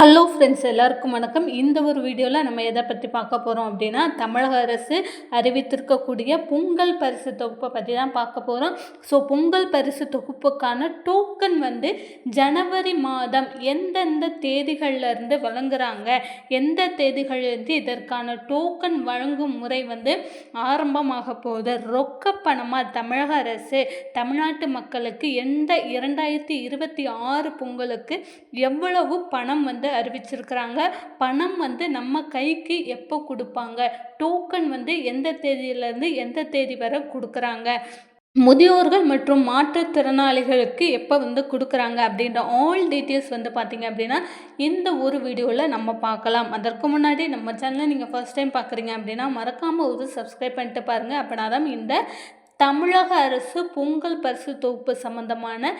Hello friends எல்லாருக்கும் வணக்கம். இந்த ஒரு வீடியோவில் நம்ம எதை பற்றி பார்க்க போகிறோம் அப்படின்னா தமிழக அரசு அறிவித்திருக்கக்கூடிய பொங்கல் பரிசு தொகுப்பை பற்றி தான் பார்க்க போகிறோம் ஸோ பொங்கல் பரிசு தொகுப்புக்கான டோக்கன் வந்து ஜனவரி மாதம் எந்தெந்த தேதிகளில் இருந்து வழங்குறாங்க எந்த தேதிகள்லேருந்து இதற்கான டோக்கன் வழங்கும் முறை வந்து ஆரம்பமாக போகுது. ரொக்க பணமாக தமிழக அரசு தமிழ்நாட்டு மக்களுக்கு எந்த இரண்டாயிரத்தி இருபத்தி ஆறு பொங்கலுக்கு எவ்வளவு பணம் வந்து அறிவிச்சிருக்கிறாங்க. பணம் வந்து நம்ம கைக்கு எப்போ கொடுப்பாங்க? டோக்கன் வந்து எந்த தேதியிலேருந்து எந்த தேதி வரை கொடுக்குறாங்க? முதியோர்கள் மற்றும் மாற்றுத்திறனாளிகளுக்கு எப்போ வந்து கொடுக்குறாங்க அப்படின்ற ஆல் டீட்டெயில்ஸ் வந்து பார்த்தீங்க அப்படின்னா இந்த ஒரு வீடியோவில் நம்ம பார்க்கலாம். அதற்கு முன்னாடி நம்ம சேனலை நீங்கள் ஃபர்ஸ்ட் டைம் பார்க்குறீங்க அப்படின்னா மறக்காமல் ஒரு சப்ஸ்கிரைப் பண்ணிட்டு பாருங்கள் அப்படின்னா தான் இந்த தமிழக அரசு பொங்கல் பரிசு தொகுப்பு சம்பந்தமான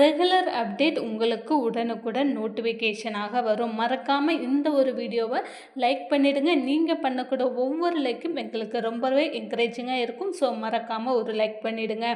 ரெகுலர் அப்டேட் உங்களுக்கு உடனுக்குடன் நோட்டிஃபிகேஷனாக வரும். மறக்காமல் இந்த ஒரு வீடியோவை லைக் பண்ணிவிடுங்க நீங்கள் பண்ணக்கூட ஒவ்வொரு லைக்கும் எங்களுக்கு ரொம்பவே என்கரேஜிங்காக இருக்கும். ஸோ மறக்காமல் ஒரு லைக் பண்ணிவிடுங்க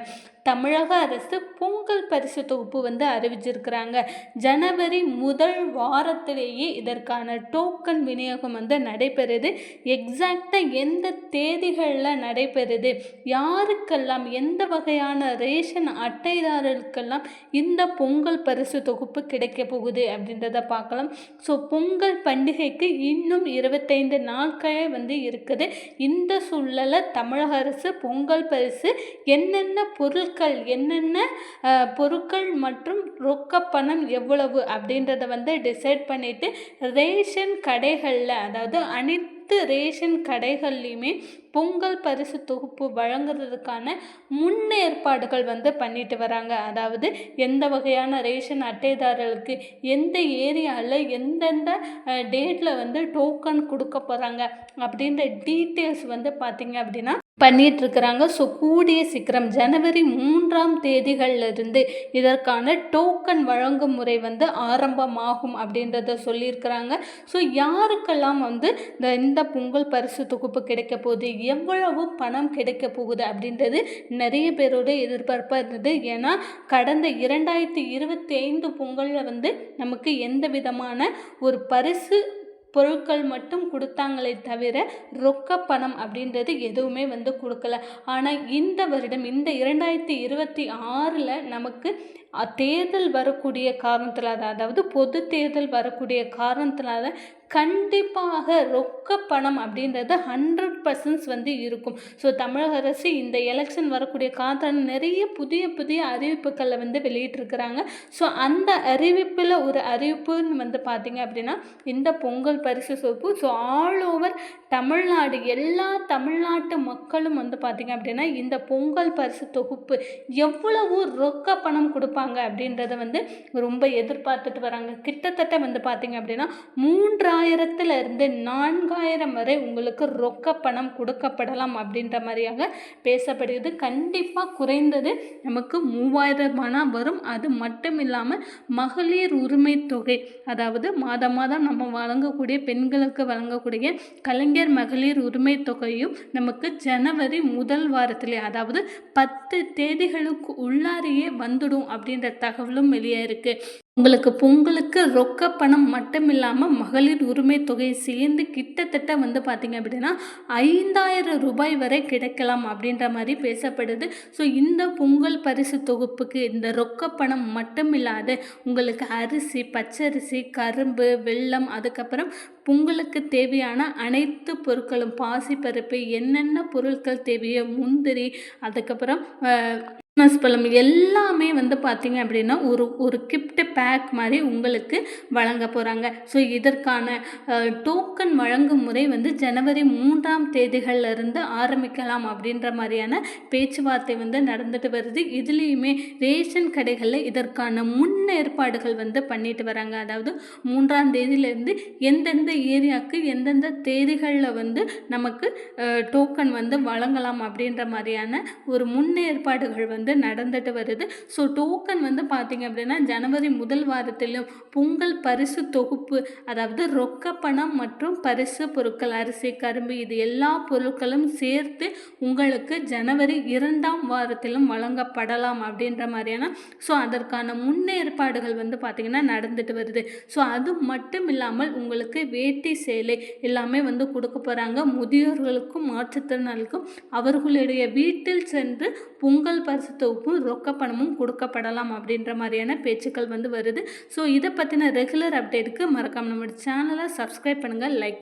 தமிழக அரசு பொங்கல் பரிசு தொகுப்பு வந்து அறிவிச்சிருக்கிறாங்க. ஜனவரி முதல் வாரத்திலேயே இதற்கான டோக்கன் விநியோகம் வந்து நடைபெறுது. எக்ஸாக்டாக எந்த தேதிகளில் நடைபெறுது? யாருக்கெல்லாம் எந்த வகையான ரேஷன் அட்டைதாரர்களுக்கெல்லாம் இந்த பொங்கல் பரிசு தொகுப்பு கிடைக்க போகுது அப்படின்றத பார்க்கலாம். ஸோ பொங்கல் பண்டிகைக்கு இன்னும் இருபத்தைந்து நாட்களே வந்து இருக்குது. இந்த சூழலை தமிழக அரசு பொங்கல் பரிசு என்னென்ன பொருட்கள் என்னென்ன பொருட்கள் மற்றும் ரொக்க பணம் எவ்வளவு அப்படின்றத வந்து டிசைட் பண்ணிட்டு ரேஷன் கடைகளில் அதாவது அனைத்து ரேஷன் கடைகள்லையுமே பொங்கல் பரிசு தொகுப்பு வழங்குறதுக்கான முன்னேற்பாடுகள் வந்து பண்ணிட்டு வராங்க. அதாவது எந்த வகையான ரேஷன் அட்டைதாரர்களுக்கு எந்த ஏரியாவில் எந்தெந்த டேட்டில் வந்து டோக்கன் கொடுக்க போகிறாங்க அப்படின்ற டீட்டெயில்ஸ் வந்து பார்த்திங்க அப்படின்னா பண்ணிகிட்ருக்கிறாங்க ஸோ கூடிய சீக்கிரம் ஜனவரி மூன்றாம் தேதிகள்லேருந்து இதற்கான டோக்கன் வழங்கும் முறை வந்து ஆரம்பமாகும் அப்படின்றத சொல்லியிருக்கிறாங்க. ஸோ யாருக்கெல்லாம் வந்து இந்த இந்த பொங்கல் பரிசு தொகுப்பு கிடைக்க போகுது எவ்வளவு பணம் கிடைக்க போகுது அப்படின்றது நிறைய பேரோட எதிர்பார்ப்பாக இருந்தது. ஏன்னா கடந்த இரண்டாயிரத்தி இருபத்தி ஐந்து பொங்கலில் வந்து நமக்கு எந்த விதமான ஒரு பரிசு பொருட்கள் மட்டும் கொடுத்தாங்களே தவிர ரொக்க பணம் அப்படின்றது எதுவுமே வந்து கொடுக்கல. ஆனால் இந்த வருடம் இந்த இரண்டாயிரத்தி இருபத்தி ஆறில் நமக்கு தேர்தல் வரக்கூடிய காரணத்தினால அதாவது பொது தேர்தல் வரக்கூடிய காரணத்தினால கண்டிப்பாக ரொக்க பணம் அப்படின்றது ஹண்ட்ரட் பர்சன்ட்ஸ் வந்து இருக்கும். ஸோ தமிழக அரசு இந்த எலெக்ஷன் வரக்கூடிய காரணத்தால் நிறைய புதிய புதிய அறிவிப்புகளை வந்து வெளியிட்டிருக்கிறாங்க. ஸோ அந்த அறிவிப்பில் ஒரு அறிவிப்புன்னு வந்து பார்த்தீங்க அப்படின்னா இந்த பொங்கல் பரிசு சொப்பு. ஸோ ஆல் ஓவர் தமிழ்நாடு எல்லா தமிழ்நாட்டு மக்களும் வந்து பார்த்தீங்க அப்படின்னா இந்த பொங்கல் பரிசு தொகுப்பு எவ்வளவு ரொக்க பணம் கொடுப்பாங்க அப்படின்றத வந்து ரொம்ப எதிர்பார்த்துட்டு வராங்க. கிட்டத்தட்ட வந்து பார்த்தீங்க அப்படின்னா மூன்றாயிரம் இருந்து நான்காயிரம் வரை உங்களுக்கு ரொக்க பணம் கொடுக்கப்படலாம் அப்படின்ற மாதிரியாக பேசப்படுகிறது. கண்டிப்பாக குறைந்தது நமக்கு மூவாயிரம் பணம் வரும். அது மட்டும் இல்லாமல் மகளிர் உரிமை தொகை அதாவது மாதம் மாதம் நம்ம வழங்கக்கூடிய பெண்களுக்கு வழங்கக்கூடிய கலைஞர் மகளிர் உரிமை தொகையும் நமக்கு ஜனவரி முதல் வாரத்திலே அதாவது பத்து தேதிகளுக்கு உள்ளாரையே வந்துடும் அப்படின்ற தகவலும் வெளியே இருக்குது உங்களுக்கு பொங்கலுக்கு ரொக்க பணம் மட்டும் இல்லாமல் மகளிர் உரிமை தொகை சேர்ந்து கிட்டத்தட்ட வந்து பார்த்தீங்க அப்படின்னா ஐந்தாயிரம் ரூபாய் வரை கிடைக்கலாம் அப்படின்ற மாதிரி பேசப்படுது. ஸோ இந்த பொங்கல் பரிசு தொகுப்புக்கு இந்த ரொக்க பணம் மட்டும் இல்லாது உங்களுக்கு அரிசி பச்சரிசி கரும்பு வெல்லம் அதுக்கப்புறம் பொங்கலுக்கு தேவையான அனைத்து பொருட்களும் பாசிப்பருப்பு என்னென்ன பொருட்கள் தேவையோ முந்திரி அதுக்கப்புறம் கிறிஸ்மஸ் பழம் எல்லாமே வந்து பார்த்தீங்க அப்படின்னா ஒரு ஒரு கிஃப்ட் பேக் மாதிரி உங்களுக்கு வழங்க போகிறாங்க ஸோ இதற்கான டோக்கன் வழங்கும் முறை வந்து ஜனவரி மூன்றாம் தேதிகள்ல இருந்து ஆரம்பிக்கலாம் அப்படின்ற மாதிரியான பேச்சுவார்த்தை வந்து நடந்துட்டு வருது. இதுலேயுமே ரேஷன் கடைகளில் இதற்கான முன்னேற்பாடுகள் வந்து பண்ணிட்டு வராங்க. அதாவது மூன்றாம் தேதியிலேருந்து எந்தெந்த ஏரியாவுக்கு எந்தெந்த தேதிகளில் வந்து நமக்கு டோக்கன் வந்து வழங்கலாம் அப்படின்ற மாதிரியான ஒரு முன்னேற்பாடுகள் வந்து வந்து நடந்துட்டு வருது. ஸோ டோக்கன் வந்து பார்த்தீங்க அப்படின்னா ஜனவரி முதல் வாரத்திலும் பொங்கல் பரிசு தொகுப்பு அதாவது ரொக்க பணம் மற்றும் பரிசு பொருட்கள் அரிசி கரும்பு இது எல்லா பொருட்களும் சேர்த்து உங்களுக்கு ஜனவரி இரண்டாம் வாரத்திலும் வழங்கப்படலாம் அப்படின்ற மாதிரியான ஸோ அதற்கான முன்னேற்பாடுகள் வந்து பார்த்திங்கன்னா நடந்துட்டு வருது. ஸோ அது மட்டும் இல்லாமல் உங்களுக்கு வேட்டி சேலை எல்லாமே வந்து கொடுக்க போகிறாங்க முதியோர்களுக்கும் மாற்றுத்திறனாளிக்கும் அவர்களுடைய வீட்டில் சென்று பொங்கல் பரிசு தொகுப்பும் ரொக்க பணமும் கொடுக்கப்படலாம் அப்படின்ற மாதிரியான பேச்சுக்கள் வந்து வருது. ஸோ இதை பற்றின ரெகுலர் அப்டேட்டுக்கு மறக்காம நம்ம சேனலை சப்ஸ்கிரைப் பண்ணுங்கள் லைக்